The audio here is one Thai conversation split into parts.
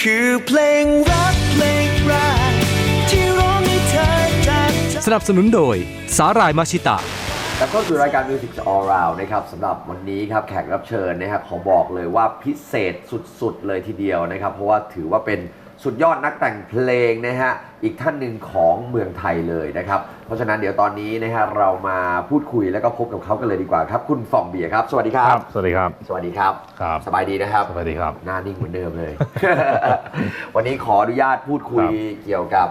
คือเพลงรักเพลงรักที่ร้องให้เธอจากใจสนับสนุนโดย สาหร่ายมาชิตะ กลับเข้าสู่รายการ Music All Round นะครับสำหรับวันนี้ครับแขกรับเชิญนะครับขอบอกเลยว่าพิเศษสุดๆเลยทีเดียวนะครับ เพราะว่าถือว่าเป็น สุดยอดนักแต่งเพลงนะฮะอีกท่านหนึ่งของเมืองไทยเลยนะครับ เพราะฉะนั้นเดี๋ยวตอนนี้นะฮะเรามาพูดคุยแล้วก็พบกับเขากันเลยดีกว่าครับคุณฟองเบียร์ครับ สวัสดีครับครับสวัสดีครับ สวัสดีครับ ครับ สบายดีนะครับ สวัสดีครับ หน้านิ่งเหมือนเดิมเลย วันนี้ขออนุญาตพูดคุยครับเกี่ยวกับ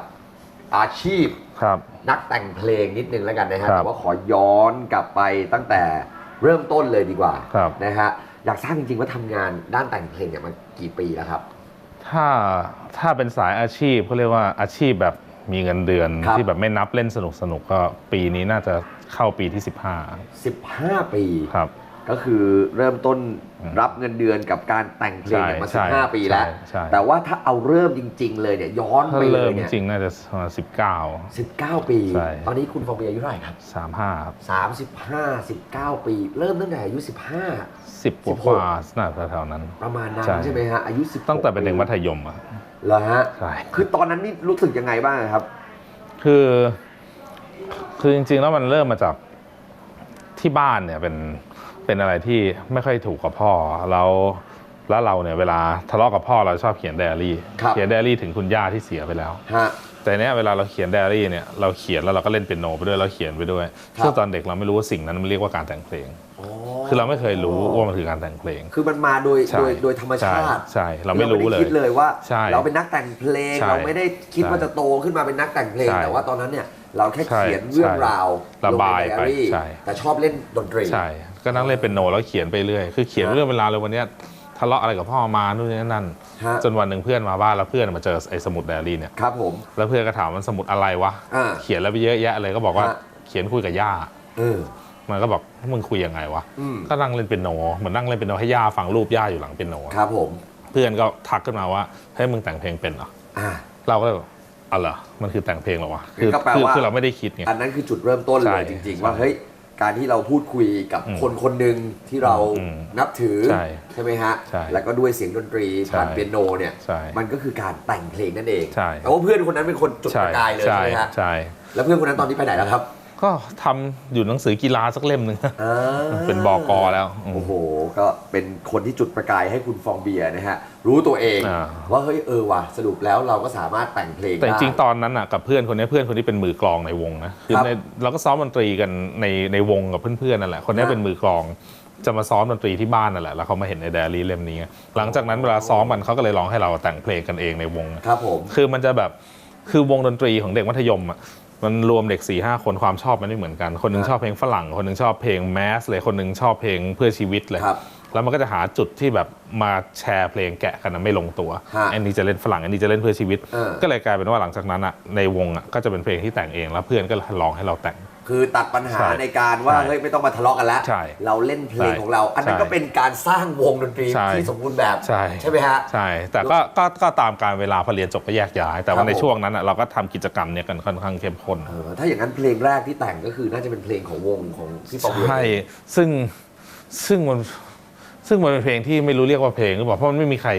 อาชีพครับนักแต่งเพลงนิดนึงแล้วกันนะฮะครับแต่ว่าขอย้อนกลับไปตั้งแต่เริ่มต้นเลยดีกว่าครับนะฮะอยากทราบจริงๆว่าทำงานด้านแต่งเพลงเนี่ยมันกี่ปีแล้วครับ ถ้าถ้าเป็นสายอาชีพเขาเรียกว่าอาชีพแบบมีเงินเดือนครับ ที่แบบไม่นับเล่นสนุกสนุกๆก็ปีนี้น่าจะเข้าปีที่ 15ปี15ครับ ก็คือเริ่มต้นอืมรับเงินเดือนกับการแต่งเพลงเนี่ยมาใช่ใช่15ปีแล้ว ใช่ใช่ แต่ว่าถ้าเอาเริ่มจริง ๆ เลยเนี่ยย้อนถ้าไปเลเริ่ยมจเนี่ยริงๆน่าจะประมาณ19 19ปี ใช่ ตอนนี้คุณฟองเบียร์อายุเท่าไหร่ครับ35ครับ35 19ปี เริ่มตั้งแต่อายุ15 10กว่ากว่าน่าจะแถวๆนั้น ประมาณนั้นใช่ ใช่ไหมฮะอายุ10ตั้งแต่เป็นเด็กมัธยมอะเหรอฮะ ใช่ คือตอนนั้นนี่รู้สึกยังไงบ้างครับ คือ คือจริงๆแล้วมันเริ่มมาจากที่บ้านเนี่ยเป็น เป็นอะไรที่ไม่ค่อยถูกกับพ่อแล้วแล้วเราเนี่ยเวลาทะเลาะกับพ่อเราชอบเขียนไดอารี่ ครับเขียนไดอารี่ถึงคุณย่าที่เสียไปแล้ว ฮะ แต่เนี้ยเวลาเราเขียนไดอารี่เนี่ยเราเขียนแล้วเราก็เล่นเปียโนไปด้วยเราเขียนไปด้วยครับ ซึ่งตอนเด็กเราไม่รู้ว่าสิ่งนั้นมันเรียกว่าการแต่งเพลงอ๋อคือเราไม่เคยรู้ว่ามันคือการแต่งเพลง คือมันมาโดยใช่โดยโดยธรรมชาติใช่ใช่เราไม่รู้เลยด้คิดเลยว่า ใช่เราเป็นนักแต่งเพลง ใช่เราไม่ได้คิดใช่ว่าจะโตขึ้นมาเป็นนักแต่งเพลง ใช่แต่ว่าตอนนั้นเนี่ย เราแค่ใช่เขียนเรื่องใช่ราวระบายลงในไปไดอารี่ใช่ แต่ชอบเล่นดนตรี ใช่ ก็นั่งเล่นเป็นโนแล้วเขียนไปเรื่อยคือเขียนฮะเรื่องเวลาเลยวันเนี้ยทะเลาะอะไรกับพ่อมานู่นนี่นั่น ฮะ จนวันหนึ่งเพื่อนมาบ้านแล้วเพื่อนมาเจอไอ้สมุดไดอารี่เนี่ยครับผม แล้วเพื่อนก็ถามมันสมุดอะไรวะอ่าเขียนแล้วไปเยอะแยะเลยก็บอกว่าฮะ เขียนคุยกับย่า เออ มันก็บอกมึงคุยยังไงวะอืม ก็นั่งเล่นเป็นโนเหมือนนั่งเล่นเป็นโนให้ย่าฟังรูปย่าอยู่หลังเป็นโนครับผม เพื่อนก็ทักขึ้นมาว่าเฮ้ยมึงแต่งเพลงเป็นเหรออ่า เราก็เลยบอกอ๋อเหรอมันคือแต่งเพลงเหรอวะคือก็แปลคือว่าคือเราไม่ได้คิดไง อันนั้นคือจุดเริ่มต้นเลใช่ยจริงๆใช่ว่าเฮ้ย การที่เราพูดคุยกับอืมคนคนหนึ่งที่เราอืมนับถือใช่ไหมฮะใช่แล้วก็ด้วยเสียงดนตรีผ่านใช่เปียโนเนี่ยใช่มันก็คือการแต่งเพลงนั่นเองใช่แต่ว่าเพื่อนคนนั้นเป็นคนจุดประกายเลยใช่ใช่ไหมฮะใช่แล้วเพื่อนคนนั้นตอนนี้ไปไหนแล้วครับ ก็ทำอยู่หนังสือกีฬาสักเล่มหนึ่ง อ่าเป็นบอกอแล้วอืม โอ้โห ก็เป็นคนที่จุดประกายให้คุณฟองเบียร์นะฮะ รู้ตัวเอง อ่า ว่าเฮ้ยเออว่ะสรุปแล้วเราก็สามารถแต่งเพลงแต่จได้ ริงๆตอนนั้นอะกับเพื่อนคนนี้เพื่อนคนนี้เป็นมือกลองในวงนะคือครับในเราก็ซ้อมดนตรีกันในในวงกับเพื่อนๆนั่นแหละคนนี้ครับ เป็นมือกลองจะมาซ้อมดนตรีที่บ้านนั่นแหละแล้วเขามาเห็นในไดอารี่เล่มนี้ไงหลังจากนั้นเวลาซ้อมมันเขาก็เลยร้องให้เราแต่งเพลงกันเองในวง ครับผม คือมันจะแบบคือวงดนตรีของเด็กมัธยมอะ มันรวมเด็ก4ี่ห้าคนความชอบมันไม่เหมือนกัน คนหนึงครับชอบเพลงฝรั่ง คนหนึงชอบเพลงแมสเลยคนหนึงชอบเพลงเพื่อชีวิตเลยครับ แล้วมันก็จะหาจุดที่แบบมาแชร์เพลงแกะกันนะไม่ลงตัวฮะอันนี้จะเล่นฝรั่งอันนี้จะเล่นเพื่อชีวิต เออ ก็เลยกลายเป็นว่าหลังจากนั้นอะในวงอะก็จะเป็นเพลงที่แต่งเองแล้วเพื่อนก็ร้องให้เราแต่ง คือตัดปัญหาใช่ในการว่าใช่เฮ้ยไม่ต้องมาทะเลาะกันแล้ว ใช่เราเล่นเพลงใช่ของเรา อันนั้นใช่ก็เป็นการสร้างวงดนตรีใช่ ที่สมบูรณ์แบบใช่ไหมฮะ ใช่แต่ก็ก็ก็ตามการเวลาพอเรียนจบก็แยกย้าย แต่ครัว่าบในผม ช่วงนั้นอะเราก็ทำกิจกรรมเนี้ยกันค่อนข้างเข้มข้น เออถ้าอย่างนั้นเพลงแรกที่แต่งก็คือน่าจะเป็นเพลงของวงของพี่ปองเบียร์ใช่ ซึ่งซึ่งมัน ซึ่งมันเป็นเพลงที่ไม่รู้เรียกว่าเพลงหรือเปล่าเพราะมันไม่มีใคร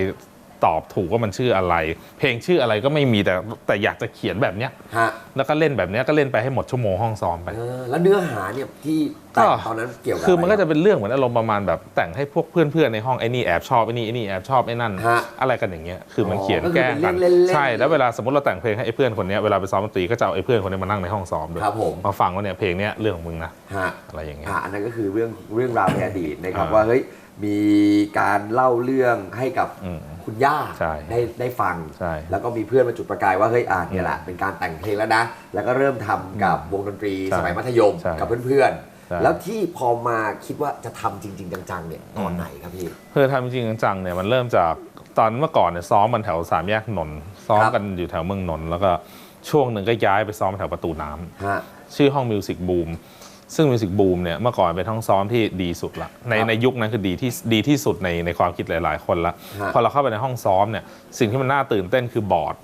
ตอบถูกว่ามันชื่ออะไร เพลงชื่ออะไรก็ไม่มีแต่แต่อยากจะเขียนแบบเนี้ยฮะแล้วก็เล่นแบบเนี้ยก็เล่นไปให้หมดชั่วโมงห้องซ้อมไป เออแล้วเนื้อหาเนี่ยที่แต่งก็ตอนนั้นเกี่ยวกับคือมันก็ไรจะเป็นเรื่องเหมือนอารมณ์ประมาณแบบแต่งให้พวกเพื่อนๆในห้องไอ้นี่แอบชอบไอ้นี่ไอ้นี่แอบชอบไอ้นั่น ฮะอะไรกันอย่างเงี้ยคือมันอ๋อเขียนก็คือแกล้งเป็นกันเรื่องเล่นๆใช่แล้วเวลาสมมติเราแต่งเพลงให้ไอ้เพื่อนคนเนี้ยเวลาไปซ้อมดนตรีก็จะเอาไอ้เพื่อนคนนี้มานั่งในห้องซ้อมด้วยครับผมมาฟังว่าเนี่ยเพลงเนี้ยเรื่องของมึงนะฮะอะไรอย่างเงี้ย อะอันนั้นก็คือเรื่องเรื่องราวในอดีตนะครับอ่าว่าเฮ้ย มีการเล่าเรื่องให้กับอืมคุณย่าใช่ได้ได้ฟังใช่แล้วก็มีเพื่อนมาจุดประกายว่าเฮ้ยอ่าเนี่ยแหละเป็นการแต่งเพลงแล้วนะ แล้วก็เริ่มทำกับวงดนตรีใช่สมัยมัธยมใช่กับเพื่อนใช่ๆแล้วที่พอมาคิดว่าจะทำจริง ๆ จังๆเนี่ยตอนไหนครับพี่เพื่อทำจริงๆจังๆเนี่ยมันเริ่มจากตอนเมื่อก่อนเนี่ยซ้อมมันแถวสามแยกนนท์ซ้อมครับกันอยู่แถวเมืองนนท์แล้วก็ช่วงหนึ่งก็ย้ายไปซ้อมแถวประตูน้ำฮะชื่อห้องมิวสิกบูม ซึ่งมิวสิกบูมเนี่ยเมื่อก่อนเป็นห้องซ้อมที่ดีสุดละในครับในยุคนั้นคือดีที่ดีที่สุดในในความคิดหลาย ๆ คนละฮะพอเราเข้าไปในห้องซ้อมเนี่ยสิ่งที่มันน่าตื่นเต้นคือบอร์ด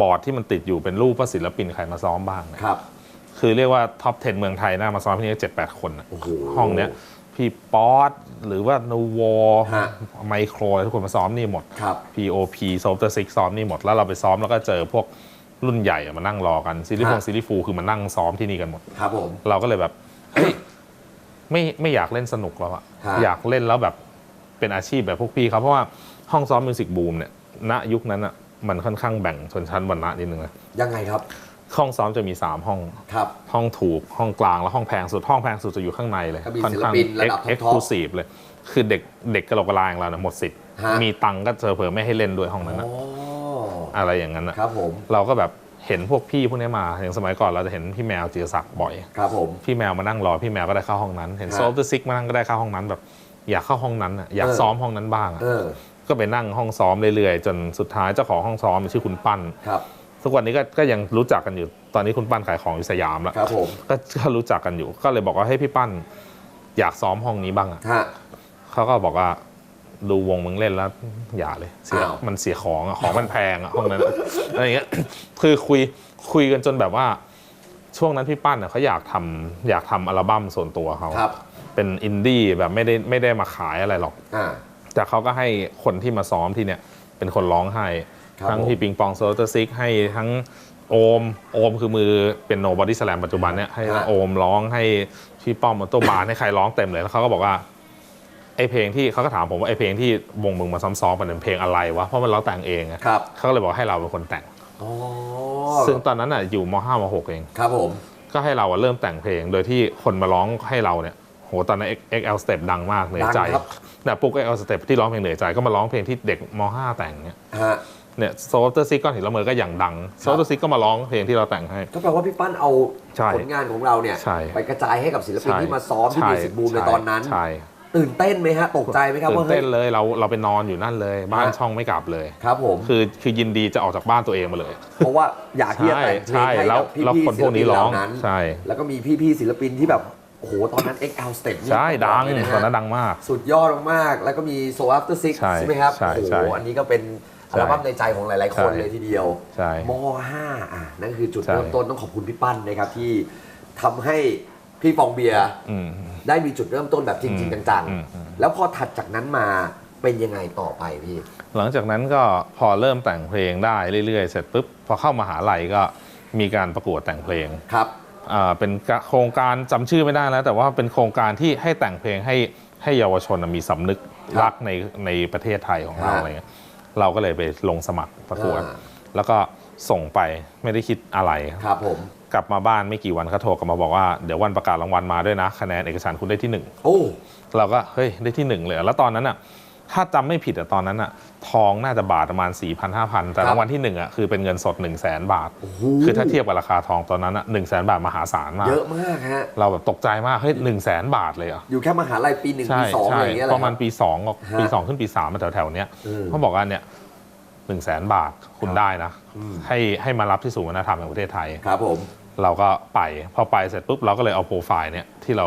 บอร์ดที่มันติดอยู่เป็นรูปว่าศิลปินใครมาซ้อมบ้างเนี่ยครับคือเรียกว่าท็อป 10 เมืองไทยน่ามาซ้อมที่นี่เจ็ดแปดคนน่ะโอ้โหห้องเนี้ยพี่ป๊อตหรือว่านูโวฮะไมโครทุกคนมาซ้อมนี่หมดครับ POP โซฟต์ซิกซ้อมนี่หมด แล้วเราไปซ้อมแล้วก็เจอพวกรุ่นใหญ่อะมานั่งรอกันซีรีส์ฟงฮะซีรีส์ฟูคือมานั่งซ้อมที่นี่กันหมดครับผมเราก็เลยแบบ เฮ้ยไม่ไม่อยากเล่นสนุกแล้วอะฮะ อยากเล่นแล้วแบบเป็นอาชีพแบบพวกพี่เขาเพราะว่าห้องซ้อมมิวสิกบูมเนี่ยณยุคนั้นอะมันค่อนข้างแบ่งชนชั้นวรรณะนิดนึงนะยังไงครับห้องซ้อมจะมี 3 ห้อง ครับ ห้องถูกห้องกลางแล้วห้องแพงสุดห้องแพงสุดจะอยู่ข้างในเลยก็มีค่อนข้างศิลปินระดับเอ็กท็อปๆซ์คลูซีฟเลย คือเด็กเด็กกระโหลกกระลาอย่างเราเนี่ยหมดสิทธิ์ฮะ มีตังค์ก็เจอเผลอไม่ให้เล่นด้วยห้องนั้นอ๋นะออะไรอย่างนั้นนะครับผม เราก็แบบ เห็นพวกพี่พวกนี้มาอย่างสมัยก่อนเราจะเห็นพี่แมวจิรศักดิ์บ่อย ครับผม พี่แมวมานั่งรอพี่แมวก็ได้เข้าห้องนั้น เห็นฮะโซฟต์ซิกมานั่งก็ได้เข้าห้องนั้นแบบอยากเข้าห้องนั้นอะอยากเออ ซ้อมห้องนั้นบ้างอะเออก็ไปนั่งห้องซ้อมเรื่อยๆ จนสุดท้ายเจ้าของห้องซ้อมชื่อคุณปั้น ครับ ทุกวันนี้ก็ก็ยังรู้จักกันอยู่ ตอนนี้คุณปั้นขายของอยู่สยามแล้วครับผมก็ก็รู้จักกันอยู่ ก็เลยบอกว่าให้พี่ปั้น อยากซ้อมห้องนี้บ้างอะฮะเขาก็บอกว่า ดูวงมึงเล่นแล้วอย่าเลยเสียอ้าว มันเสียของอะของมันแพงอะห้องนั้นอะอะไรอย่างเงี้ย คือคุยคุยกันจนแบบว่าช่วงนั้นพี่ปั้นอะเขาอยากทำอยากทำอัลบั้มส่วนตัวเขาครับเป็นอินดี้แบบไม่ได้ไม่ได้มาขายอะไรหรอก อ่า แต่เขาก็ให้คนที่มาซ้อมที่เนี่ยเป็นคนร้องให้ ครับทั้งผม พี่ปิงปองโซลเตอร์ซิกให้ทั้งโอมโอมคือมือเป็นโนบอดี้สแลมปัจจุบันเนี่ยให้ทั้งโอมร้องให้พี่ป้อมมอโตบานให้ใครร้องเต็มเลยแล้วเขาก็บอกว่า ไอเพลงที่เขาก็ถามผมว่าไอเพลงที่วงมึงมาซ้อมๆมันเป็นเพลงอะไรวะเพราะมันเราแต่งเองอะครับเขาก็เลยบอกให้เราเป็นคนแต่งอ๋อซึ่งตอนนั้นอะอยู่ม .5 ม .6 เองครับผมก็ให้เราอะเริ่มแต่งเพลงโดยที่คนมาร้องให้เราเนี่ยโหตอนนั้น XL Step ดังมากเหนื่อยใจดังครับแต่ปุ๊ก XL Step ที่ร้องเพลงเหนื่อยใจก็มาร้องเพลงที่เด็กม .5 แต่งเนี่ยฮะเนี่ยโซลเตอร์ซิกก้อนหินละเมอก็อย่างดังโซลเตอร์ซิกก็มาร้องเพลงที่เราแต่งให้ ก็แปลว่าพี่ปั้นเอาใช่ผลงานของเราเนี่ยใช่ไปกระจายให้กับศิลปินใช่ที่มาซ้อมที่ใช่มิวสิกบูมในตอนนั้นใช่ ตื่นเต้นไหมฮะตกใจไหมครับตื่ว่านเฮ้เต้ย นเลยเราเราไปนอนอยู่นั่นเลย บ้านฮะ ช่องไม่กลับเลย ครับผม คือคือยินดีจะออกจากบ้านตัวเองมาเลย เพราะว่าอยากที่จะแต่งเพลใช่งให้แล้วกับพี่แล้วๆคนพวกนี้ศิลปิร้องเหล่านั้นใช่ แล้วก็มีพี่ๆศิลปินที่แบบโอ้โหตอนนั้น XL Step นี่ใช่ดังเลยะฮะ ตอนนั้นดังมาก สุดยอดมากๆ แล้วก็มี Soul After Six ใช่ใช่ไหมครับ ใช่โอ้โห ใช่อันนี้ก็เป็นอัลบั้มในใจของหลาย ๆ คนใช่เลยทีเดียวใช่ม .5 อะนั่นคือจุดใช่เริ่มต้นต้องขอบคุณพี่ปั้นนะครับที่ทำให้ พี่ฟองเบียร์อืมได้มีจุดเริ่มต้นแบบจริงอืมๆจังอืมอืมๆแล้วพอถัดจากนั้นมาเป็นยังไงต่อไปพี่ หลังจากนั้นก็พอเริ่มแต่งเพลงได้เรื่อย ๆ เสร็จปุ๊บพอเข้ามหาลัยก็มีการประกวดแต่งเพลงครับอ่าเป็นกะโครงการจำชื่อไม่ได้แล้ว แต่ว่าเป็นโครงการที่ให้แต่งเพลงให้ให้เยาวชนมีสำนึกครับรักในในประเทศไทยของเราฮะอะไรเงี้ยเราก็เลยไปลงสมัครประกวดอ่าแล้วก็ส่งไปไม่ได้คิดอะไรครับผม กลับมาบ้านไม่กี่วันเขาโทรกลับมาบอกว่าเดี๋ยววันประกาศรางวัลมาด้วยนะคะแนนเอกสารคุณได้ที่หนึ่งโอ้เราก็เฮ้ยได้ที่หนึ่งเลยเหรอแล้วตอนนั้นอะถ้าจำไม่ผิดอะตอนนั้นอะทองน่าจะบาทประมาณ 4 0 0 0 5,000 แต่ครับรางวัลที่หนึ่งอะคือเป็นเงินสด 1 0 0 0 0แสนบาทโอ้โหคือถ้าเทียบกับราคาทองตอนนั้นอะหนึ่งแสนบาทมหาศาลมาก เยอะมากฮะ เราแบบตกใจมาก เฮ้ยหนึ่งแสนบาทเลยเหรอะอยู่แค่มหาลัยปีหนึ่งใช่ปีสองใช่อะไรอย่างเงี้ยแหละประมาณปี2ก็ฮะปี 2 ขึ้นปี 3 มาแถวๆเนี้ยอืมเขาบอกว่าเนี่ยหนึ่งแสนบาทคุณครับได้นะอืมให้ให้มารับที่ศูนย์วัฒนธรรมแห่งประเทศไทยครับผม เราก็ไปพอไปเสร็จปุ๊บเราก็เลยเอาโปรไฟล์เนี่ยที่เรา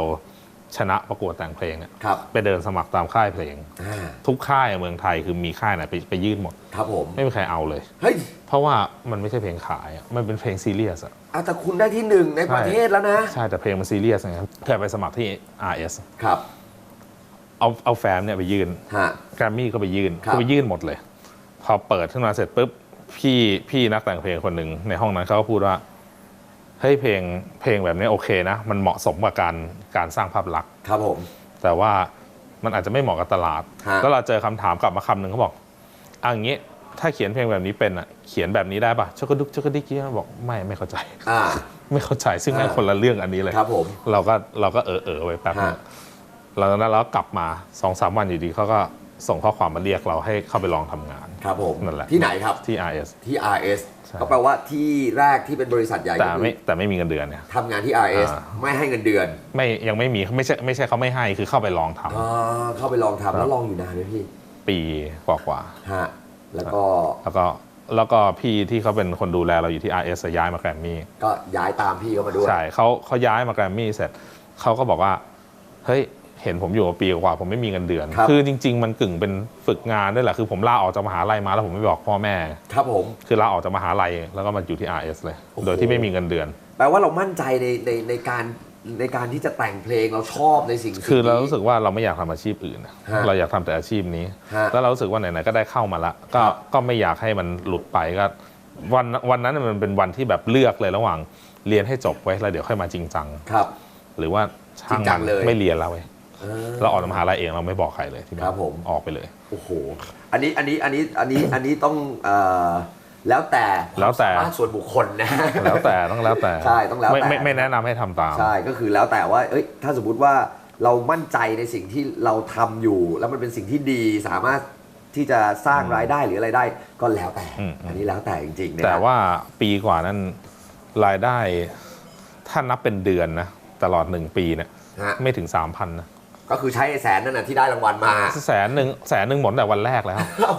ชนะประกวดแต่งเพลงเนี่ยครับ ไปเดินสมัครตามค่ายเพลง อ่าทุกค่ายเมืองไทยคือมีค่ายไหนไปไปยื่นหมด ครับผม ไม่มีใครเอาเลย เฮ้ยเพราะว่ามันไม่ใช่เพลงขายอะมันเป็นเพลงซีเรียสอะเอาแต่คุณได้ที่หนึ่งในประเทศแล้วนะ ใช่ แต่เพลงมันซีเรียสไงแค่ไปสมัครที่ RS ครับเอาเอาแฟมเนี่ยไปยื่นฮะ แกรมมี่ก็ไปยื่นครับ ก็ไปยื่นหมดเลย พอเปิดขึ้นมาเสร็จปุ๊บพี่พี่นักแต่งเพลงคนหนึ่งในห้องนั้นเขาก็พูดว่า เฮ้ยเพลงเพลงแบบนี้โอเคนะ มันเหมาะสมกับการการสร้างภาพลักษณ์ครับผม แต่ว่ามันอาจจะไม่เหมาะกับตลาดฮะแล้วเราเจอคำถามกลับมาคำหนึ่งเขาบอกเอัอย่างนี้ถ้าเขียนเพลงแบบนี้เป็นอะเขียนแบบนี้ได้ปะชกกระดุกชกกระดิกเกี้ยบอกไม่ไม่เข้าใจอ่าไม่เข้าใจซึ่งแม่งอ่าคนละเรื่องอันนี้เลยครับผมเราก็เราก็เออเออไว้แป๊บนึงฮะหลังจากนั้นเราก็กลับมาสองสามวันอยู่ดีเขาก็ ส่งข้อความมาเรียกเราให้เข้าไปลองทำงาน ครับผมนั่นแหละ ที่ไหนครับ ที่ RS ที่ RS ใช่ ก็แปลว่าที่แรกที่เป็นบริษัทใหญ่แต่ก็คือไม่แต่ไม่มีเงินเดือนเนี่ย ทำงานที่ RS อ่า ไม่ให้เงินเดือนไม่ยังไม่มีไม่ใช่ไม่ใช่เขาไม่ให้คือเข้าไปลองทำอ่าเข้าไปลองทำแล้วลองอยู่นานไหมพี่ปีกว่าๆฮะแล้วก็แล้วก็แล้วก็พี่ที่เขาเป็นคนดูแลเราอยู่ที่ RS ย้ายมาแกรมมี่ก็ย้ายตามพี่เข้ามาด้วย ใช่เขาเขาย้ายมาแกรมมี่เสร็จเขาก็บอกว่าเฮ้ย เห็นผมอยู่มาปีกว่าผมไม่มีเงินเดือนครับอจริง ๆ มันกึ่งเป็นฝึกงานด้วยแหละคือผมลาออกจากมหาลัยมาแล้วผมไม่บอกพ่อแม่ ครับผม คือลาออกจากมหาลัยแล้วก็มาอยู่ที่ RS เลยโอ้โหโดยที่ไม่มีเงินเดือน แปลว่าเรามั่นใจในในในการในการที่จะแต่งเพลงเราชอบในสิ่งสิ่งคือเรานี้รู้สึกว่าเราไม่อยากทำอาชีพอื่นอะฮะเราอยากทำแต่อาชีพนี้ฮะแล้วเรารู้สึกว่าไหนๆก็ได้เข้ามาละก็ครับก็ไม่อยากให้มันหลุดไปก็วันวันนั้นมันเป็นวันที่แบบเลือกเลยระหว่างเรียนให้จบไว้แล้วเดี๋ยวค่อยมาจริงจังครับ หรือว่าช่างจริงจัมังนเลยไม่เรียนแล้วเว้ย เออเราออกจากมหาลัยเองเราไม่บอกใครเลยที่านครับผม ออกไปเลย โอ้โห อันนี้อันนี้อันนี้อันนี้อันนี้ต้องเอ่อแล้วแต่แล้วแต่ ความสามารถส่วนบุคคลนะ แล้วแต่ต้องแล้วแต่ใช่ต้องแล้วแต่ ไม่ไม่ไม่แนะนำให้ทำตาม ใช่ก็คือแล้วแต่ว่าเอ้ยถ้าสมมติว่าเรามั่นใจในสิ่งที่เราทำอยู่ แล้วมันเป็นสิ่งที่ดีสามารถที่จะสร้างรายได้หรืออะไรได้ ก็แล้วแต่ อืม อันนี้แล้วแต่จริงๆนะแต่ว่าปีกว่านั้นรายได้ ถ้านับเป็นเดือนนะ ตลอดหนึ่งปีเนี่ยฮะไม่ถึงสามพันนะ ก็คือใช้ไอ้แสนนั่นน่ะที่ได้รางวัลมา แสนหนึ่งแสนหนึ่งหมดแต่วันแรกแล้วเอา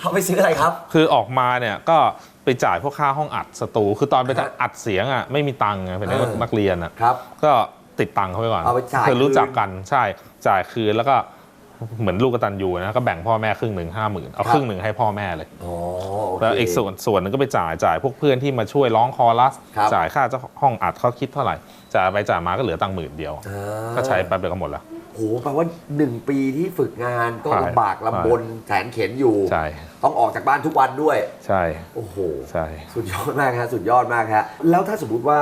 เอาไปซื้ออะไรครับ คือออกมาเนี่ยก็ไปจ่ายพวกค่าห้องอัดสตู คือตอนไปฮะอัดเสียงอะไม่มีตังค์ไงเป็นนักเออนักเรียนอะครับก็ติดตังค์เขาไปก่อนเอาไปจ่ายคือรู้จักคืนกันใช่จ่ายคืนแล้วก็เหมือนลูกกตันยูนะก็แบ่งพ่อแม่ครึ่งหนึ่งห้าหมื่นเอาครับครึ่งหนึ่งให้พ่อแม่เลยอ๋อโอเคแล้วอีกส่วนส่วนหนึงก็ไปจ่ายจ่ายพวกเพื่อนที่มาช่วยร้องคอรัสครับจ่ายค่าเจ้าห้องอัดเขาคิดเท่าไหร่จ่ายไปจ่ายมาก็เหลือตังค์หมื่นเดียวอ่าก็ใช้แป๊บเดียวก็หมดแล้ว โหแปลว่าหนึ่งปีที่ฝึกงานก็ใช่ลำบากลำบนแสนเข็นอยู่ใช่ต้องออกจากบ้านทุกวันด้วย ใช่โอ้โหใช่สุดยอดมากฮะสุดยอดมากฮะแล้วถ้าสมมุติว่า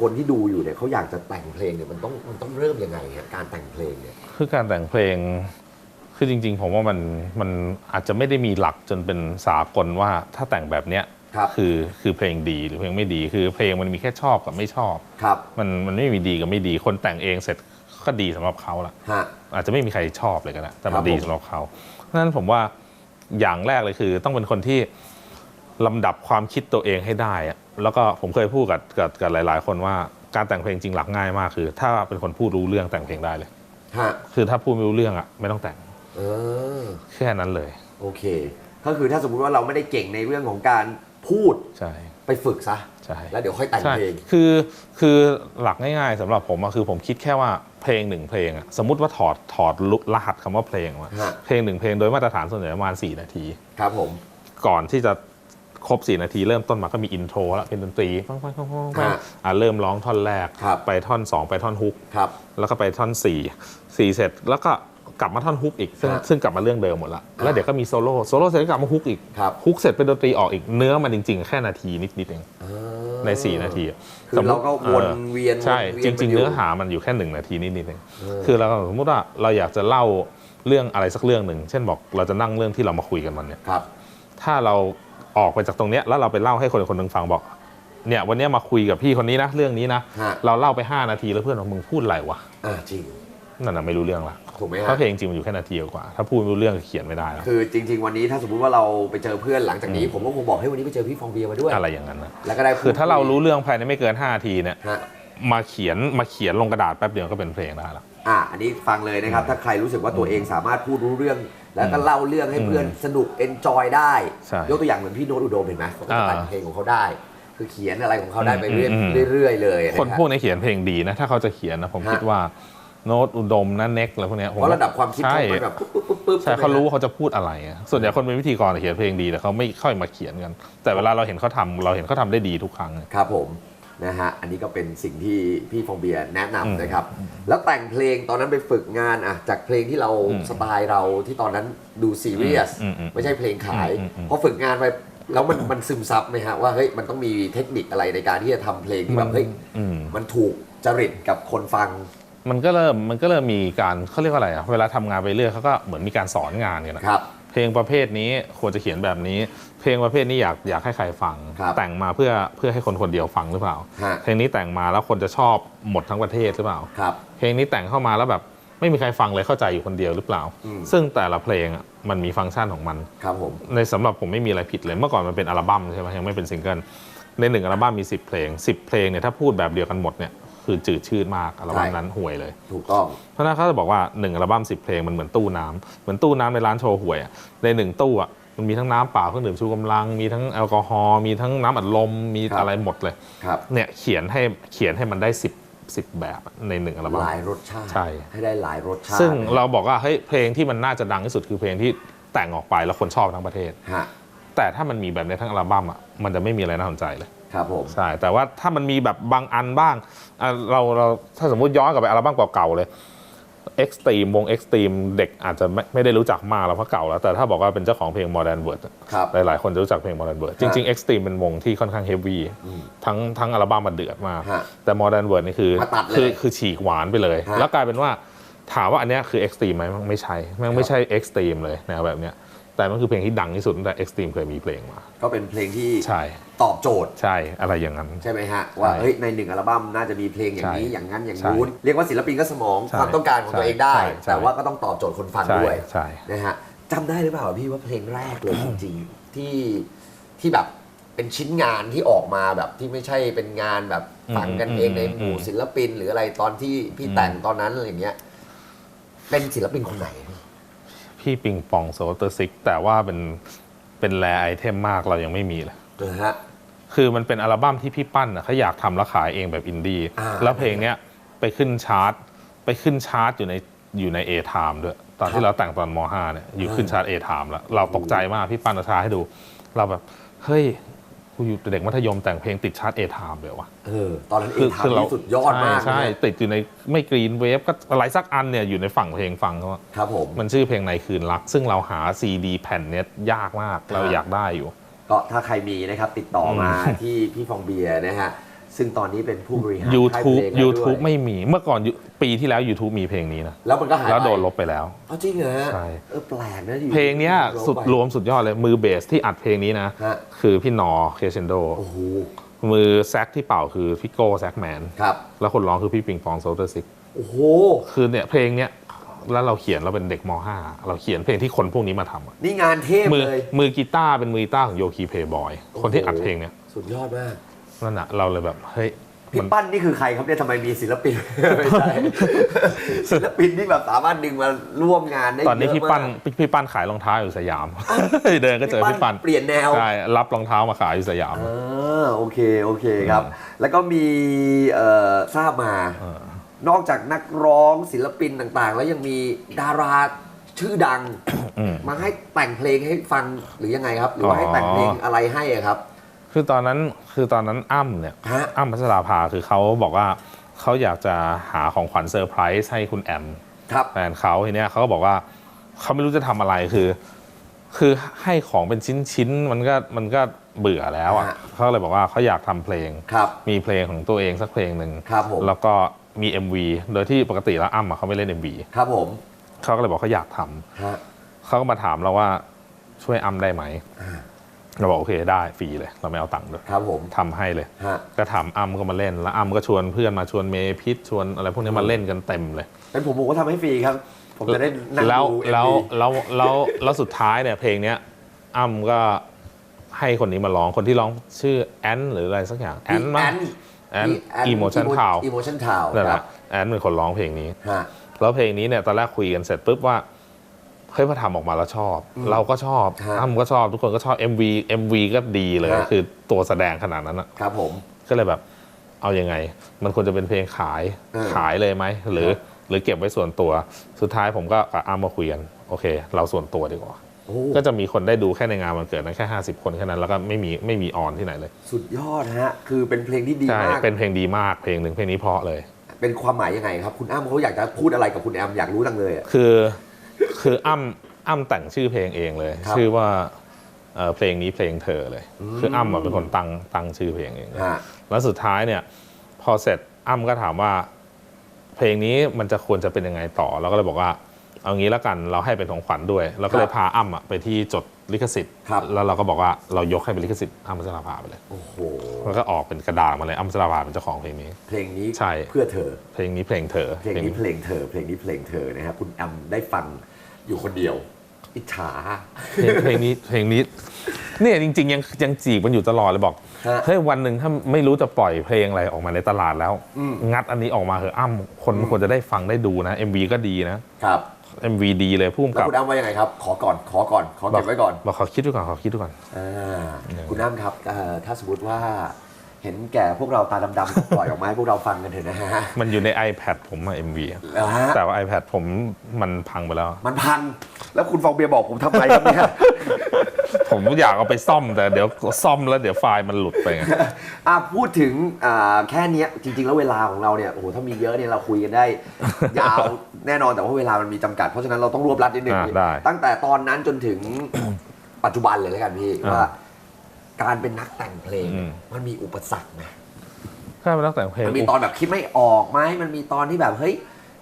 คนที่ดูอยู่เนี่ยเขาอยากจะแต่งเพลงเนี่ยมันต้องมันต้องเริ่มยังไงฮะการแต่งเพลงเนี่ยคือการแต่งเพลงคือจริง ๆ ผมว่ามันมันอาจจะไม่ได้มีหลักจนเป็นสากลว่าถ้าแต่งแบบเนี้ยครับคือคือเพลงดีหรือเพลงไม่ดี คือเพลงมันมีแค่ชอบกับไม่ชอบครับมันมันไม่มีดีกับไม่ดี คนแต่งเองเสร็จ ก็ดีสำหรับเขาละฮะอาจจะไม่มีใครชอบเลยก็ได้แต่ครัมับนดีผมสำหรับเขาเพราะฉะนั้นผมว่าอย่างแรกเลยคือ ต้องเป็นคนที่ลำดับความคิดตัวเองให้ได้อะแล้วก็ผมเคยพูดกับกับกับหลาย ๆ คนว่าการแต่งเพลงจริงหลักง่ายมากคือ ถ้าเป็นคนพูดรู้เรื่องแต่งเพลงได้เลยฮะคือถ้าพูดไม่รู้เรื่องอะไม่ต้องแต่งเออแค่นั้นเลย โอเค ก็คือถ้าสมมุติว่าเราไม่ได้เก่งในเรื่องของการพูดใช่ไปฝึกซะใช่แล้วเดี๋ยวค่อยแต่งใช่เพลงคือคือหลักง่าย ๆสำหรับผมอะคือผมคิดแค่ว่า เพลงหนึ่งเพลงอะสมมติว่าถอดถอดลุรหัสคำว่าเพลงมาฮะเพลงหนึ่งเพลงโดยมาตรฐานส่วนใหญ่ประมาณ 4 นาที ครับผม ก่อนที่จะครบ 4 นาที เริ่มต้นมาก็มีอินโทรแล้วเป็นดนตรีปังปังปังปังปังฮะอะเริ่มร้องท่อนแรกครับไปท่อน 2 ไปท่อนฮุกครับแล้วก็ไปท่อน 4 4 เสร็จแล้วก็กลับมาท่อนฮุกอีก ซึ่งฮะซึ่งกลับมาเรื่องเดิมหมดละแล้วเดี๋ยวก็มีโซโล่โซโล่เสร็จก็กลับมาฮุกอีกครับฮุกเสร็จเป็นดนตรีออกอีกเนื้อมันจริง ๆ แค่นาทีนิดๆเองเออ ใน 4 นาทีะคือสมมุเราติก็วนออเวียนใช่วนวีจยนริงๆมัยู่เนื้อหามันอยู่แค่หนึ่งนาทีนิดๆเองเออคือเราสมมติว่าเราอยากจะเล่าเรื่องอะไรสักเรื่องหนึ่ง เช่นบอกเราจะนั่งเรื่องที่เรามาคุยกันวันเนี้ยครับถ้าเราออกไปจากตรงเนี้ยแล้วเราไปเล่าให้คนคนหนึ่งฟังบอกเนี่ยวันเนี้ยมาคุยกับพี่คนนี้นะเรื่องนี้นะฮะเราเล่าไป 5 นาทีแล้วเพื่อนบอกมึงพูดอะไรวะอ่าจริงนั่นน่ะไม่รู้เรื่องละ ถูกไหมเพฮะราะเพลงจริงมันอยู่แค่นาทีกว่า ถ้าพูดไม่รู้เรื่องเขียนไม่ได้แล้วคือจริง ๆ วันนี้ถ้าสมมติว่าเราไปเจอเพื่อนหลังจากนี้ ผมก็คงบอกให้วันนี้ไปเจอพี่ฟองเบียร์มาด้วยอะไรอย่างนั้นนะแล้วก็ได้พูดคือถ้าเรารู้เรื่องภายในไม่เกิน5นาทีเนี่ยฮะมาเขียนมาเขียนลงกระดาษแป๊บเดียวก็เป็นเพลงได้ละอะอันนี้ฟังเลยนะครับ ถ้าใครรู้สึกว่าตัวเองสามารถพูดรู้เรื่อง แล้วก็เล่าเรื่องให้เพื่อนสนุกเอนจอยได้ใช่ยกตัวอย่างเหมือนพี่โน้ตอุดมเห็นไหมเขาก็จะอ่าแต่งเพลงของเขาได้ คือเขียนอะไรของเขาได้ไปเรื่อยอืมอืมเรื่อยๆเลยะคนรับพวกนี้เขียนเพลงดีนะ ถ้าเขาจะเขียนนะผมฮะคิดว่า โน้ตอุดมนั่นเน็กอะไรพวกเนี้ยผมเพราะระดับความคิดใช่เขามันแบบปุ๊บปุ๊บปุ๊บปุ๊บใช่ไหมเขารู้ฮะว่าเขาจะพูดอะไรอะส่วนใหญ่คนเป็นพิธีกรเขียนเพลงดีแต่เขาไม่ค่อยมาเขียนกัน แต่เวลาเราเห็นเขาทำเราเห็นเขาทำได้ดีทุกครั้งครับผมนะฮะอันนี้ก็เป็นสิ่งที่พี่ฟองเบียร์แนะอืมนำนะครับ แล้วแต่งเพลงตอนนั้นไปฝึกงานอะจากเพลงที่เราอืมสไตล์เราที่ตอนนั้นดูซีเรียสอืมอืมไม่ใช่เพลงขายอืมอืมพอฝึกงานไปแล้วมันมันซึมซับไหมฮะว่าเฮ้ยมันต้องมีเทคนิคอะไรในการที่จะทำเพลงที่แบบเฮ้ยอืมมันถูกจริตกับคนฟัง มันก็เริ่มมันก็เริ่มมีการเขาเรียกว่าอะไรอะเวลาทำงานไปเรื่อยเขาก็เหมือนมีการสอนงานกันอะครับ เพลงประเภทนี้ควรจะเขียนแบบนี้ เพลงประเภทนี้อยากอยากให้ใครฟังครับแต่งมาเพื่อเพื่อให้คนคนเดียวฟังหรือเปล่าฮะเพลงนี้แต่งมาแล้วคนจะชอบหมดทั้งประเทศหรือเปล่าครับเพลงนี้แต่งเข้ามาแล้วแบบไม่มีใครฟังเลยเข้าใจอยู่คนเดียวหรือเปล่าอืมซึ่งแต่ละเพลงอะมันมีฟังก์ชันของมันครับผมในสำหรับผมไม่มีอะไรผิดเลยเมื่อก่อนมันเป็นอัลบั้มใช่ไหมยังไม่เป็นซิงเกิลในหนึ่งอัลบั้มมี 10 เพลง 10 เพลงเนี่ยถ้าพูดแบบเดียวกันหมดเนี่ย คือจืดชืดมากอัลบั้มนั้นห่วยเลย ถูกต้อง เพราะฉะนั้นเขาจะบอกว่า1อัลบั้ม10 เพลงมันเหมือนตู้น้ำเหมือนตู้น้ำในร้านโชว์หวยอะในหนึ่งตู้อะมันมีทั้งน้ำเปล่าเครื่องดื่มชูกำลัง มีทั้งแอลกอฮอล์มีทั้งน้ำอัดลมมีครับอะไรหมดเลยครับเนี่ยเขียนให้เขียนให้มันได้ 10 10แบบในหนึ่งอัลบั้มหลายรสชาติใช่ให้ได้หลายรสชาติ ซึ่งเราบอกว่าเฮ้ยเพลงที่มันน่าจะดังที่สุดคือเพลงที่แต่งออกไปแล้วคนชอบทั้งประเทศฮะแต่ถ้ามันมีแบบนี้ทั้งอัลบั้มอะมันจะไม่มีอะไรน่าสนใจเลย ครับผมใช่แต่ว่าถ้ามันมีแบบบางอันบ้างอะเราเราถ้าสมมุติย้อนกลับไปอัลบั้มเก่าๆเลย Extreme วง Extreme เด็กอาจจะไม่ไม่ได้รู้จักมากแล้วเพราะเก่าแล้ว แต่ถ้าบอกว่าเป็นเจ้าของเพลง Modern World ครับ หลายๆ คนจะรู้จักเพลง Modern World จริงๆ Extreme เป็นวงที่ค่อนข้างเฮฟวี่ทั้งทั้งอัลบั้มมันเดือดมาก ฮะแต่ Modern World นี่คือมาตัดเลยคือคือฉีกหวานไปเลย ฮะแล้วกลายเป็นว่าถามว่าอันเนี้ยคือ Extreme ไหมมันไม่ใช่แม่งไม่ใช่ Extreme เลยแนวแบบเนี้ยแต่มันคือเพลงที่ดังที่สุดตั้งแต่ Extreme เคยมีเพลงมา ก็เป็นเพลงที่ใช่ ตอบโจทย์ ใช่อะไรอย่างนั้น ใช่ไหมฮะ ว่าใช่เฮ้ยในหนึ่งอัลบั้มน่าจะมีเพลงอย่างนี้ใช่อย่างนั้นอย่างใช่นู้นเรียกว่าศิลปินก็สมองใช่ความต้องการของตัวเองได้ใช่ใช่แต่ว่าก็ต้องตอบโจทย์คนฟังใช่ด้วยใช่นะฮะจำได้หรือเปล่าพี่ว่าเพลงแรกเลยจริงๆที่ที่แบบเป็นชิ้นงานที่ออกมาแบบที่ไม่ใช่เป็นงานแบบฟังกันเองในหมู่ศิลปิน หรืออะไรตอนที่พี่แต่งตอนนั้นอะไรอย่างเงี้ยเป็นศิลปินคนไหน พี่ปิงปองโซเตอร์ซิก แต่ว่าเป็นเป็นแรไอเทมมากเรายังไม่มีเลยนะฮะ คือมันเป็นอัลบั้มที่พี่ปั้นน่ะเขาอยากทำแล้วขายเองแบบอินดี้อ่า แล้วเพลงเนี้ยไปขึ้นชาร์ตไปขึ้นชาร์ตอยู่ในอยู่ใน A time ด้วย ตอนที่เราแต่งตอนม .5 เนี่ยอยู่ขึ้นชาร์ต A time แล้ว เราตกใจมากพี่ปั้นเอาชาร์ตให้ดู เราแบบ เฮ้ยกูอยู่เด็กมัธยมแต่งเพลงติดชาร์ต A time เลยวะ เออตอนนั้นเอคืงทำนี่สุดยอดมากใช่นะใช่ติดอยู่ในไม่กรีนเวฟก็อะไรสักอันเนี่ยอยู่ในฝั่งเพลงฟังเขาอะครับผม มันชื่อเพลงในคืนรัก ซึ่งเราหาซีดีแผ่นเนี้ยยากมากเราอยากได้อยู่ ก็ถ้าใครมีนะครับติดต่อมาที่พี่ฟองเบียร์นะฮะซึ่งตอนนี้เป็นผู้บริหารค่าย YouTube เพลงแล้วด้วย YouTube ไม่มีเมื่อก่อนยุปีที่แล้ว YouTube มีเพลงนี้นะแล้วมันก็หายแล้วโดนไปลบไปแล้ว เอาจริงเหรอฮะใช่ เออแปลกนะอยู่เพลงเนี้ยลบสุดไปรวมสุดยอดเลยมือเบสที่อัดเพลงนี้นะ ฮะคือพี่นอเคเชนโด โอ้โหมือแซกที่เป่าคือพี่โก้แซกแมน ครับแล้วคนร้องคือพี่ปิงปองโซเตอร์ซิก โอ้โห คือเนี่ยเพลงเนี้ย แล้วเราเขียนเราเป็นเด็กม .5 เราเขียนเพลงที่คนพวกนี้มาทำอะนี่งานเทพมือเลยมือกีตาร์เป็นมือกีตาร์ของโยคีเพย์บอยคนที่อัดเพลงเนี้ยสุดยอดมากนั่นอะเราเลยแบบเฮ้ยพี่มันปั้นนี่คือใครครับเนี่ยทำไมมีศิลปิน ไม่ใช่ศิลปินที่แบบสามารถดึงมาร่วมงานได้ตอนนี้เยะพี่ปั้นมากพี่พี่ปั้นขายรองเท้าอยู่สยามเดินก็เจอพี่ปั้นเปลี่ยนแนวใช่รับรองเท้ามาขายอยู่สยามอ่าโอเคโอเคครับ แล้วก็มีเอ่อทราบมาเออ นอกจากนักร้องศิลปินต่างๆ แล้วยังมีดาราชื่อดังอืมมาให้แต่งเพลงให้ฟังหรือยังไงครับ หรือว่าให้แต่งเพลงอะไรให้อะครับ คือตอนนั้นคือตอนนั้นอ้ำเนี่ยฮะอ้ำพัชราภาคือเขาบอกว่าเขาอยากจะหาของขวัญเซอร์ไพรส์ให้คุณแอมครับแฟนเขาทีเนี้ยเขาก็บอกว่าเขาไม่รู้จะทำอะไรคือ คือให้ของเป็นชิ้นๆมันก็มันก็เบื่อแล้วอะฮะเขาเลยบอกว่าเขาอยากทำเพลงครับมีเพลงของตัวเองสักเพลงหนึ่งครับผมแล้วก็ มี MV โดยที่ปกติแล้วอ้ำอะเขาไม่เล่น MV ครับผมเขาก็เลยบอกเขาอยากทำฮะเขาก็มาถามเราว่าช่วยอ้ำได้ไหมอ่าเราบอกโอเคได้ฟรีเลยเราไม่เอาตังค์ด้วยครับผมทำให้เลย ฮะก็ถามอ้ำก็มาเล่นแล้วอ้ำก็ชวนเพื่อนมาชวนเมพิษชวนอะไรพวกนี้มาเล่นกันเต็มเลย เป็นผมผมก็ทำให้ฟรีครับ ผมจะได้นั่งแล้วดู MV แล้วแล้วแล้วแล้วสุดท้ายเนี่ยเพลงเนี้ยอ้ำก็ให้คนนี้มาร้องคนที่ร้องชื่อแอนหรืออะไรสักอย่างแอนพี่มั้แองน แอน Emotion Town อีโมชั่นทาวนั่นแหครัละบแอนเป็นคนร้องเพลงนี้ฮะแล้วเพลงนี้เนี่ยตอนแรกคุยกันเสร็จปุ๊บว่าเฮ้ยพอทำออกมาแล้วชอบ เราก็ชอบฮะอ้ำก็ชอบทุกคนก็ชอบ MV MV ก็ดีเลยฮะคือตัวแสดงขนาดนั้นอะครับผมก็เลยแบบเอายังไง มันควรจะเป็นเพลงขายเออขายเลยไหมหรือครับหรือเก็บไว้ส่วนตัวสุดท้ายผมก็กับอ้ำมาคุยกันโอเค เราส่วนตัวดีกว่าโอ้ ก็จะมีคนได้ดูแค่ในงานวันเกิดนั้นแค่ 50 คนแค่นั้นแล้วก็ไม่มีไม่มีออนที่ไหนเลย สุดยอดฮะ คือเป็นเพลงที่ดีใช่มาก เป็นเพลงดีมากเพลงหนึ่งเพลงนี้เพราะเลย เป็นความหมายยังไงครับ คุณอ้ำเขาอยากจะพูดอะไรกับคุณแอมอยากรู้จังเลยอะ คือคืออ้ำอ้ำแต่งชื่อเพลงเองเลย ครับชื่อว่าเอ่อเพลงนี้เพลงเธอเลยอืมคืออ้ำอะเป็นคนตั้งตั้งชื่อเพลงเองเลยฮะ แล้วสุดท้ายเนี่ย พอเสร็จอ้ำก็ถามว่า เพลงนี้มันจะควรจะเป็นยังไงต่อเราก็เลยบอกว่า เอางี้แล้วกันเราให้เป็นของขวัญด้วยเราก็เลยพาอ้ำอะไปที่จดลิขสิทธิ์ครับแล้วเราก็บอกว่าเรายกให้เป็นลิขสิทธิ์อ้ำพัชราภาไปเลยโอ้โหแล้วก็ออกเป็นกระดาษมาเลยอ้ำพัชราภาเป็นเจ้าของเพลงนี้ เพลงนี้ใช่เพื่อเธอ เพลงนี้เพลงเธอ เพลงนี้เพลงเธอ เพลงนี้เพลงเธอนะครับคุณแอมได้ฟังอยู่คนเดียว อิจฉาเพลงเพลงนี้เพลงนี้เนี่ยจริง ๆ ยังยังจีบมันอยู่ตลอดเลยบอกฮะ เฮ้ยวันหนึ่งถ้าไม่รู้จะปล่อยเพลงอะไรออกมาในตลาดแล้วอืมงัดอันนี้ออกมาเหอะอ้ำคนควรจะได้ฟังได้ดูนะ MV ก็ดีนะ ครับ MV ดีเลยพุ่มแล้วกับคุณอ้ำว่ายังไงครับ ขอก่อน ขอก่อน ขอเก็บไว้ก่อน บอกขอคิดดูก่อนขอคิดดูก่อน อ่าคุณอ้ำครับเอ่อถ้าสมมติว่า เห็นแก่พวกเราตาดำๆก็ปล่อยออกมาให้พวกเราฟังกันเถอะนะฮะ มันอยู่ใน iPad ผมอะ MV อะแล้วฮะ แต่ว่า iPad ผมมันพังไปแล้ว มันพัง แล้วคุณฟองเบียร์บอกผมทำไมครับเนี่ย ผมอยากเอาไปซ่อมแต่เดี๋ยวซ่อมแล้วเดี๋ยวไฟล์มันหลุดไปไง อะพูดถึงอ่าแค่เนี้ยจริง ๆ แล้วเวลาของเราเนี่ยโอ้โหถ้ามีเยอะเนี่ยเราคุยกันได้ ยาวแน่นอนแต่ว่าเวลามันมีจำกัด เพราะฉะนั้นเราต้องรวบรัดนิดนึงอ่าได้ตั้งแต่ตอนนั้นจนถึง ปัจจุบันเลยแล้วกันพี่อ่าว่า การเป็นนักแต่งเพลง อืม มันมีอุปสรรคไหมถ้าเป็นนักแต่งเพลงมันมีตอนแบบคิดไม่ออกไหมมันมีตอนที่แบบเฮ้ย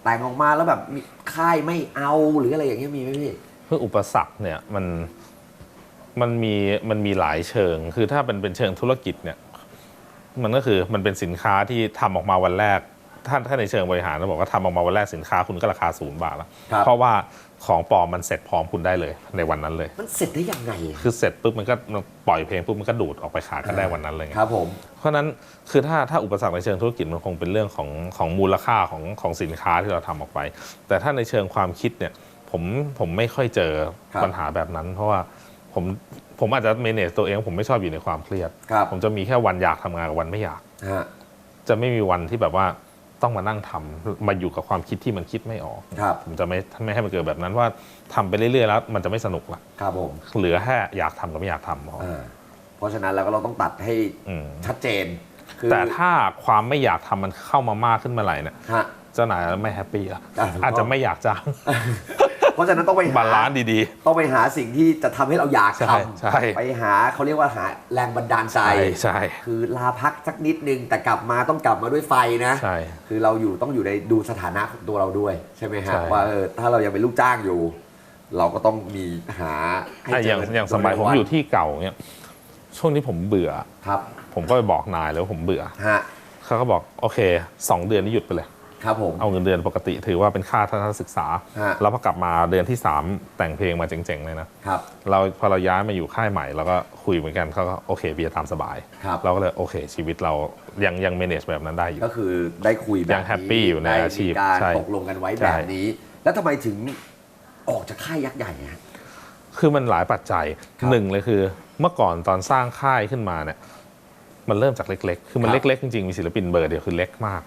แต่งออกมาแล้วแบบมีค่ายไม่เอาหรืออะไรอย่างเงี้ยมีไหมพี่คืออุปสรรคเนี่ยมันมันมีมันมีหลายเชิง คือถ้าเป็นเป็นเชิงธุรกิจเนี่ย มันก็คือมันเป็นสินค้าที่ทำออกมาวันแรก ถ้าถ้าในเชิงบริหารเราบอกว่าทำออกมาวันแรกสินค้าคุณก็ราคาศูนย์บาทแล้วครับเพราะว่าของปลอมมันเสร็จพร้อมคุณได้เลยในวันนั้นเลย มันเสร็จได้ยังไงอะคือเสร็จปุ๊บมันก็ปล่อยเพลงปุ๊บมันก็ดูดออกไปขายกันได้วันนั้นเลยไงครับผมเพราะฉะนั้นคือถ้าถ้าอุปสรรคในเชิงธุรกิจมันคงเป็นเรื่องของของมูลค่าของของสินค้าที่เราทำออกไป แต่ถ้าในเชิงความคิดเนี่ยผมผมไม่ค่อยเจอครับปัญหาแบบนั้น เพราะว่าผมผมอาจจะเมเนจตัวเองผมไม่ชอบอยู่ในความเครียดครับผมจะมีแค่วันอยากทำงานกับวันไม่อยากฮะจะไม่มีวันที่แบบว่า ต้องมานั่งทำมาอยู่กับความคิดที่มันคิดไม่ออกครับผมจะไม่ไม่ให้มันเกิดแบบนั้นว่าทำไปเรื่อยๆแล้ว มันจะไม่สนุกละครับผมเหลือแค่อยากทำกับไม่อยากทำพออ่าเพราะฉะนั้นเราก็เราต้องตัดให้อืมชัดเจนคือแต่ถ้าความไม่อยากทำมันเข้ามามากขึ้นเมื่อไหร่เนี่ยฮะเจ้านายไม่แฮปปี้ละอะถูกต้องอาจจะไม่อยากจ้าง เพราะฉะนั้นต้องไปหาบาลานซ์ดีต้องไปหาสิ่งที่จะทำให้เราอยากใช่ทำใช่ไปหาเขาเรียกว่าหาแรงบันดาลๆใจใช่ใช่คือลาพักสักนิดนึงแต่กลับมาต้องกลับมาด้วยไฟนะใช่คือเราอยู่ต้องอยู่ในดูสถานะของตัวเราด้วยใช่ไหมฮะใช่ว่าเออถ้าเรายังเป็นลูกจ้างอยู่ เราก็ต้องมีหาให้อะเจอย่างอย่างสมัยผมอยู่ที่เก่าเนี่ยช่วงนี้ผมเบื่อครับ ผมก็ไปบอกนายแล้ววาผมเบื่อฮะเขาก็บอกโอเคสองเดือนนี้หยุดไปเลย ครับผมเอาเงินเดือนปกติถือว่าเป็นค่าทัศนศึกษาฮะแล้วพอกลับมาเดือนที่ 3 แต่งเพลงมาเจ๋งๆเลยนะครับเราพอเราย้ายมาอยู่ค่ายใหม่เราก็คุยเหมือนกันเขาก็โอเคเบียร์ตามสบายครับเราก็เลยโอเค ชีวิตเรายังยัง manage แบบนั้นได้อยู่ ก็คือได้คุยแบบยัง happy อยู่ในได้อาชีพมีการใช่ตกลงกันไว้ใช่แบบนี้ แล้วทำไมถึงออกจากค่ายยักษ์ใหญ่ฮะคือมันหลายปัจจัยครับหนึ่งเลยคือ เมื่อก่อนตอนสร้างค่ายขึ้นมาเนี่ยมันเริ่มจากเล็กๆ คือมันครับเล็กๆ จริงๆ มีศิลปินเบอร์เดียวคือเล็กมาก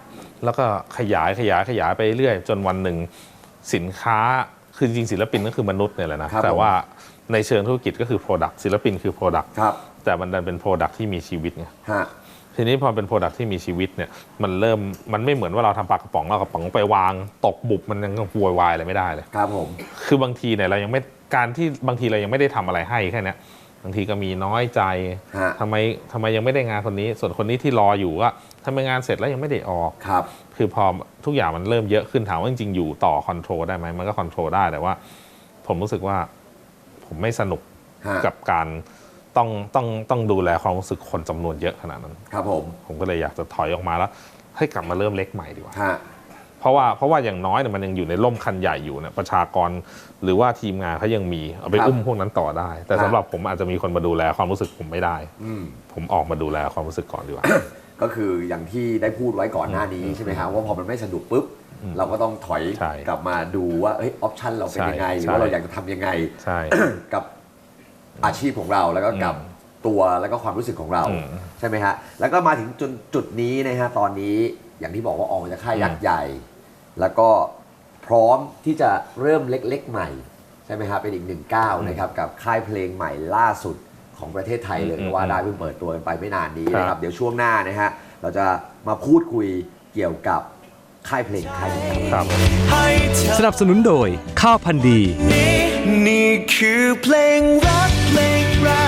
แล้วก็ขยายขยายขยายไปเรื่อย จนวันหนึ่งสินค้าคือจริงๆศิลปินก็คือมนุษย์เนี่ยแหละนะครับ แต่ผมว่าในเชิงธุรกิจก็คือ Product ศิลปินคือ Product ครับ แต่มันดันเป็น Product ที่มีชีวิตไงฮะ ทีนี้พอเป็น Product ที่มีชีวิตเนี่ยมันเริ่มมันไม่เหมือนว่าเราทำปลากระป๋องเรากระป๋องไปวางตกบุบมันยังโวยวายอะไรไม่ได้เลย ครับผม คือบางทีเนี่ยเรายังไม่การที่บางทีเรายังไม่ได้ทำอะไรให้แค่เนี้ยบางทีก็มีน้อยใจฮะ ทำไมทำไมยังไม่ได้งานคนนี้ ส่วนคนนี้ที่รออยู่ว่าทำไมงานเสร็จแล้วยังไม่ได้ออก ครับ คือพอทุกอย่างมันเริ่มเยอะขึ้นถามว่าจริงๆอยู่ต่อคอนโทรลได้ไหมมันก็คอนโทรลได้แต่ว่า ผมรู้สึกว่าผมไม่สนุกฮะ กับการต้องต้องต้องดูแลความรู้สึกคนจำนวนเยอะขนาดนั้น ครับผม ผมก็เลยอยากจะถอยออกมาแล้ว ให้กลับมาเริ่มเล็กใหม่ดีกว่า ฮะ เพราะว่าเพราะว่าอย่างน้อยเนี่ยมันยังอยู่ในร่มคันใหญ่อยู่เนี่ยประชากร หรือว่าทีมงานเขายังมีเอาไปครับอุ้มพวกนั้นต่อได้ แต่ครับสำหรับผมอาจจะมีคนมาดูแลความรู้สึกผมไม่ได้อืมผมออกมาดูแลความรู้สึกก่อนดีกว่าก็คืออย่างที่ได้พูดไว้ก่อนหน้านี้ใช่ไหมครับว่าพอมันไม่สนุกปุ๊บเราก็ต้องถอยใช่กลับมาดูว่าเอ้ยออปชันเราเป็นยังไงใช่หรือว่าใช่เราอยากจะทำยังไงใช่กับอาชีพของเราแล้วก็กับอืมตัวแล้วก็ความรู้สึกของเราอืมใช่ไหมฮะแล้วก็มาถึงจนจุดนี้นะฮะตอนนี้อย่างที่บอกว่าออกมาจากค่ายยักษ์ใหญ่ แล้วก็ พร้อมที่จะเริ่มเล็กๆใหม่ ใช่ไหมฮะเป็นอีกหนึ่งก้าวนะครับกับค่ายเพลงใหม่ล่าสุดของประเทศไทยเลยอืมก็ว่าได้เพิ่งเปิดตัวกันไปไม่นานนี้นะคครัรับบเดี๋ยวช่วงหน้านะฮะเราจะมาพูดคุยเกี่ยวกับค่ายเพลงค่ายนี้ครับครับให้เธอสนับสนุนโดยข้าวพันธุ์ดีนี้นี่คือเพลงรักเพลงแรก